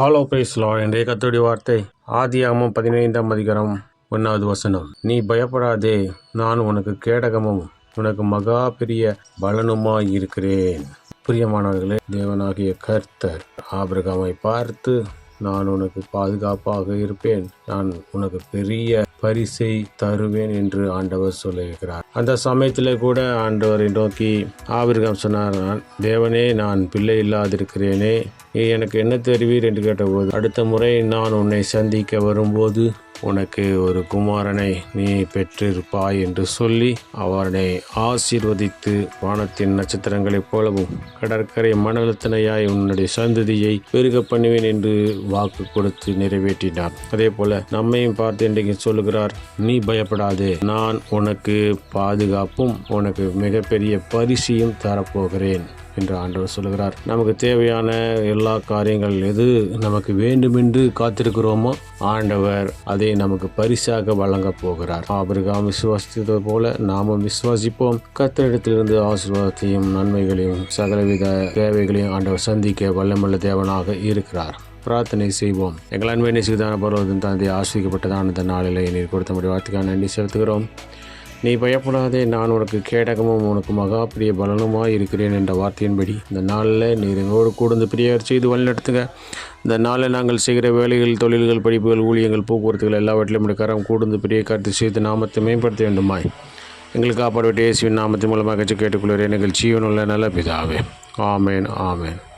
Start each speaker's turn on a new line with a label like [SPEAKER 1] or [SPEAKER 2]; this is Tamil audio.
[SPEAKER 1] ஹாலோ பிரைஸ்லா இன்றைய கத்துடைய வார்த்தை ஆதியாகமும் பதினைந்தாம் அதிகாரம் ஒன்றாவது வசனம். நீ பயப்படாதே நான் உனக்கு கேடகமும் உனக்கு மகா பெரிய பலனுமாய் இருக்கிறேன். பிரியமானவர்களே தேவனாகிய கர்த்தர் ஆபிரகாமை பார்த்து நான் உனக்கு பாதுகாப்பாக இருப்பேன். நான் உனக்கு பெரிய பரிசை தருவேன் என்று ஆண்டவர் சொல்லியிருக்கிறார். அந்த சமயத்தில் கூட ஆண்டவரை நோக்கி ஆபிரகாம் சொன்னார் "நான் தேவனே நான் பிள்ளை இல்லாதிருக்கிறேனே நீ எனக்கு என்ன தெரிவீர்? என்று கேட்டபோது அடுத்த முறை நான் உன்னை சந்திக்க வரும்போது உனக்கு ஒரு குமாரனை நீ பெற்றிருப்பாய் என்று சொல்லி அவனை ஆசீர்வதித்து வானத்தின் நட்சத்திரங்களைப் போலவும் கடற்கரை மணலத்தினையாய் உன்னுடைய சந்ததியை பெருக பண்ணுவேன் என்று வாக்கு கொடுத்து நிறைவேற்றினார். அதே போல நம்மையும் பார்த்து இன்றைக்கு சொல்லுகிறார் நீ பயப்படாதே நான் உனக்கு பாதுகாப்பும் உனக்கு மிகப்பெரிய பரிசையும் தரப்போகிறேன். என்று ஆண்டவர் சொல்லுகிறார். நமக்கு தேவையான எல்லா காரியங்கள் எது நமக்கு வேண்டுமென்று காத்திருக்கிறோமோ ஆண்டவர் அதை நமக்கு பரிசாக வழங்கப் போகிறார். ஆபிரகாம் விசுவாசித்தது போல நாமும் விசுவாசிப்போம். கத்திரிடத்திலிருந்து ஆசீர்வாதத்தையும் நன்மைகளையும் சகலவித தேவைகளையும் ஆண்டவர் சந்திக்க வல்லமுள்ள தேவனாக இருக்கிறார். பிரார்த்தனை செய்வோம். எங்கள் அன்பை நேசிதான பருவத்தின் தந்தை ஆசிரிக்கப்பட்டதான இந்த நாளில் நீர் கொடுத்த முடிவார்த்தைக்கான நன்றி செலுத்துகிறோம். நீ பயப்படாதே நான் உனக்கு கேடகமும் உனக்கு மகா பிரிய பலனுமாக இருக்கிறேன் என்ற வார்த்தையின்படி இந்த நாளில் நீர் எங்களோடு கூடந்து பிரியர் செய்து வழிநடத்துங்க இந்த நாளில் நாங்கள் செய்கிற வேலைகள் தொழில்கள் படிப்புகள் ஊழியங்கள் போக்குவரத்துகள் எல்லாவற்றிலும் உடைய கரம் பிரிய கருத்து செய்து நாமத்தை மேம்படுத்த வேண்டுமாய். எங்களுக்கு காப்பாடு இயேசுவின் நாமத்தின் மூலமாக கேட்டுக்கொள்கிறேன். எங்கள் ஜீவனுள்ள நல்ல பிதாவே. ஆமேன் ஆமேன்.